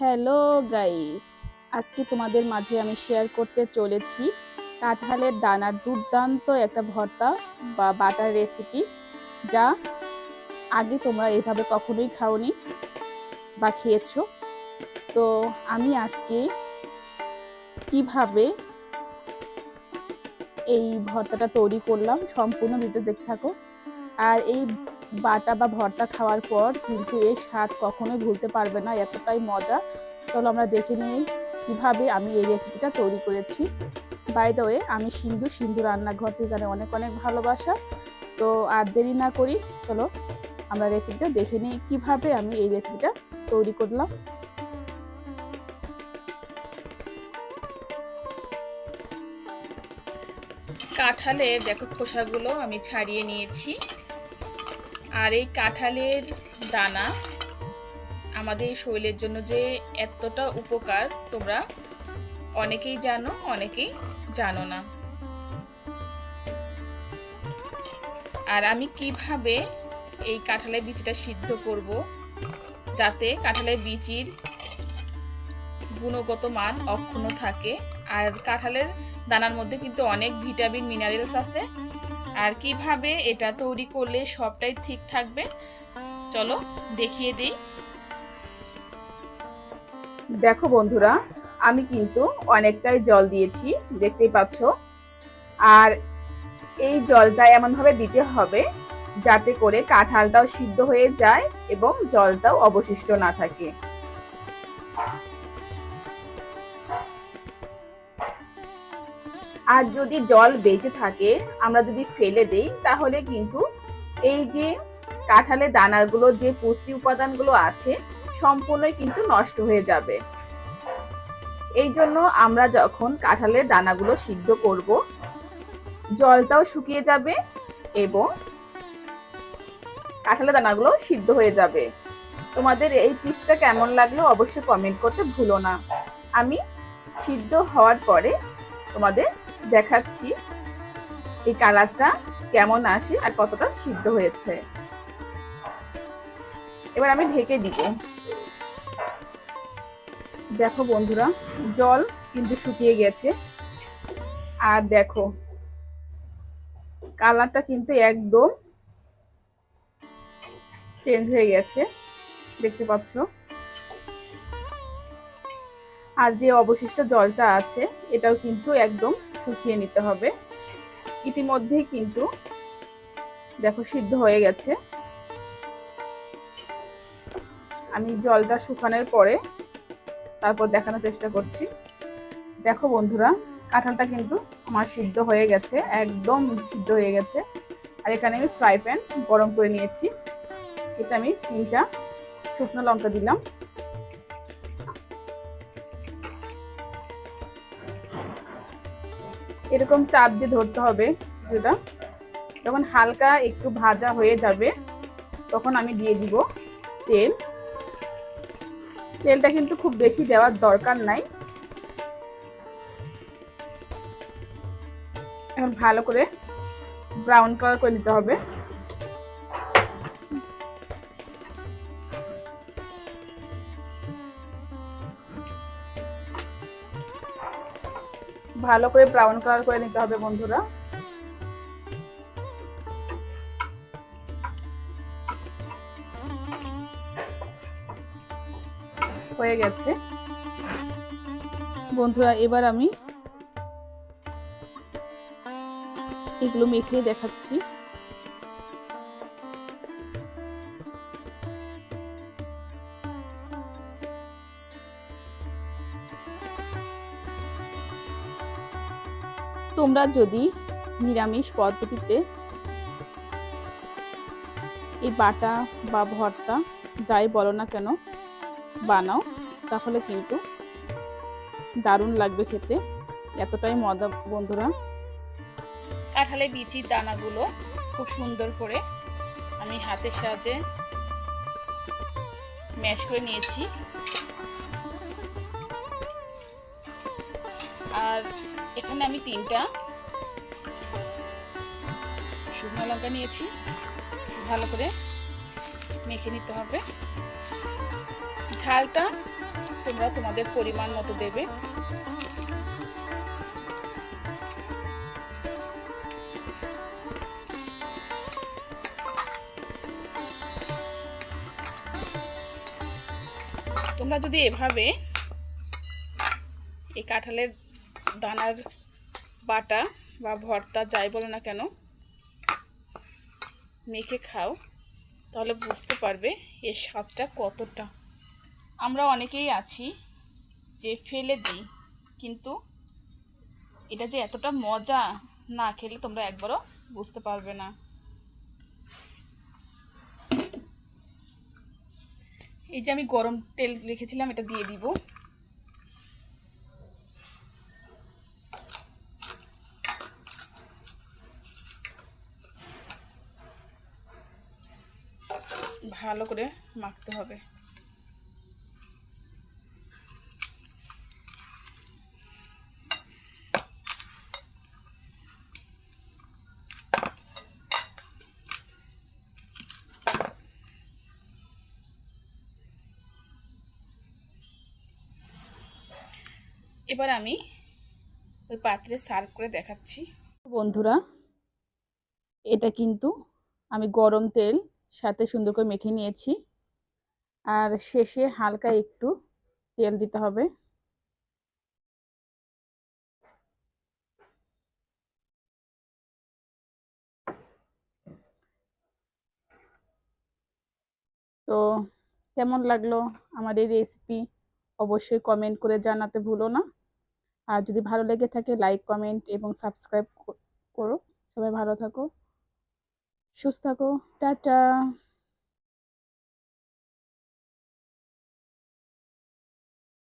Hello guys, আজকে তোমাদের মাঝে আমি শেয়ার করতে চলেছি কাঁঠালের দানার দুর্দান্ত একটা ভর্তা বা বাটার রেসিপি যা আগে তোমরা এভাবে কখনোই খাওনি বা খেয়েছো। তো আমি আজকে কীভাবে এই ভর্তাটা তৈরি করলাম সম্পূর্ণ ভিডিও দেখতে থাকো। আর এই বাটা বা ভর্তা খাওয়ার পর কিন্তু এর স্বাদ কখনোই ভুলতে পারবে না, এতটাই মজা। চলো আমরা দেখে নিই কীভাবে আমি এই রেসিপিটা তৈরি করেছি। বাই ওয়ে আমি সিন্ধু সিন্ধু রান্নাঘরটি জানে অনেক অনেক ভালোবাসা। তো আর দেরি না করি, চলো আমরা রেসিপিটা দেখে নিই কীভাবে আমি এই রেসিপিটা তৈরি করলাম। কাঁঠালের দেখো খোসাগুলো আমি ছাড়িয়ে নিয়েছি। আর এই কাঁঠালের দানা আমাদের শরীরের জন্য যে এতটা উপকার তোমরা অনেকেই জানো অনেকেই জানো না। আর আমি কীভাবে এই কাঁঠালের বীজটা সিদ্ধ করব যাতে কাঁঠালের বীচির গুণগত মান অক্ষুণ্ণ থাকে? আর কাঁঠালের দানার মধ্যে কিন্তু অনেক ভিটামিন মিনারেলস আছে। আর কীভাবে এটা তৈরি করলে সবটাই ঠিক থাকবে? চলো, দেখিয়ে দিই। দেখো বন্ধুরা, আমি কিন্তু অনেকটাই জল দিয়েছি, দেখতেই পাচ্ছ। আর এই জলটা এমনভাবে দিতে হবে যাতে করে কাঁঠালটাও সিদ্ধ হয়ে যায় এবং জলটাও অবশিষ্ট না থাকে। আর যদি জল বেঁচে থাকে, আমরা যদি ফেলে দেই, তাহলে কিন্তু এই যে কাঁঠালের দানাগুলো, যে পুষ্টি উপাদানগুলো আছে, সম্পূর্ণই কিন্তু নষ্ট হয়ে যাবে। এই জন্য আমরা যখন কাঁঠালের দানাগুলো সিদ্ধ করব, জলটাও শুকিয়ে যাবে এবং কাঁঠালের দানাগুলো সিদ্ধ হয়ে যাবে। তোমাদের এই টিপসটা কেমন লাগল অবশ্যই কমেন্ট করতে ভুলো না। আমি সিদ্ধ হওয়ার পরে তোমাদের দেখাচ্ছি এই কালারটা কেমন আসে আর কতটা সিদ্ধ হয়েছে। এবার আমি ঢেকে দিব। দেখো বন্ধুরা, জল কিন্তু শুকিয়ে গেছে। আর দেখো, কালারটা কিন্তু একদম চেঞ্জ হয়ে গেছে। দেখতে পাচ্ছ? আর যে অবশিষ্ট জলটা আছে, এটাও কিন্তু একদম শুকিয়ে নিতে হবে। ইতিমধ্যেই কিন্তু দেখো সিদ্ধ হয়ে গেছে। আমি জলটা শুকানোর পরে তারপর দেখানোর চেষ্টা করছি। দেখো বন্ধুরা, কাঁঠালটা কিন্তু আমার সিদ্ধ হয়ে গেছে, একদম সিদ্ধ হয়ে গেছে। আর এখানে আমি ফ্রাই প্যান গরম করে নিয়েছি। এতে আমি তিনটা শুকনো লঙ্কা দিলাম। এরকম চাপ দিয়ে ধরতে হবে কিছুটা। যখন হালকা একটু ভাজা হয়ে যাবে, তখন আমি দিয়ে দিব তেল। তেলটা কিন্তু খুব বেশি দেওয়ার দরকার নাই। এখন ভালো করে ব্রাউন কালার করে নিতে হবে। ভালো করে ব্রাউন কালার করে নিতে হবে বন্ধুরা। হয়ে গেছে। বন্ধুরা, এবার আমি এগুলো মেখে দেখাচ্ছি। তোমরা যদি নিরামিষ পদ্ধতিতে এই বাটা বা ভর্তা যাই বলো না কেন বানাও, তাহলে কিন্তু দারুণ লাগবে খেতে। এতটাই মজা বন্ধুরা। কাঁঠালে বিচির দানাগুলো খুব সুন্দর করে আমি হাতের সাহায্যে ম্যাশ করে নিয়েছি। আর এখানে আমি তিনটা। শুকনো লঙ্কা নিয়েছি। ভালো করে মেখে নিতে হবে। ঝালটা তোমরা তোমাদের পরিমাণ মতো দেবে। তোমরা যদি এভাবে এই কাঁঠালের দানার বাটা বা ভর্তা যাই বলো না কেন, মেখে খাও, তাহলে বুঝতে পারবে এর স্বাদটা কতটা। আমরা অনেকেই আছি যে ফেলে দিই, কিন্তু এটা যে এতটা মজা না খেলে তোমরা একবারও বুঝতে পারবে না। এই যে আমি গরম তেল রেখেছিলাম, এটা দিয়ে দিব। ভালো করে মাখতে হবে। এবার আমি ওই পাত্রে সার্ভ করে দেখাচ্ছি। বন্ধুরা, এটা কিন্তু আমি গরম তেল সাথে সুন্দর করে মেখে নিয়েছি। আর শেষে হালকা একটু তেল দিতে হবে। তো কেমন লাগল আমার এই রেসিপি অবশ্যই কমেন্ট করে জানাতে ভুলো না। আর যদি ভালো লেগে থাকে লাইক কমেন্ট এবং সাবস্ক্রাইব করো। সবাই ভালো থাকো। সুস্থ থাকো টাটা।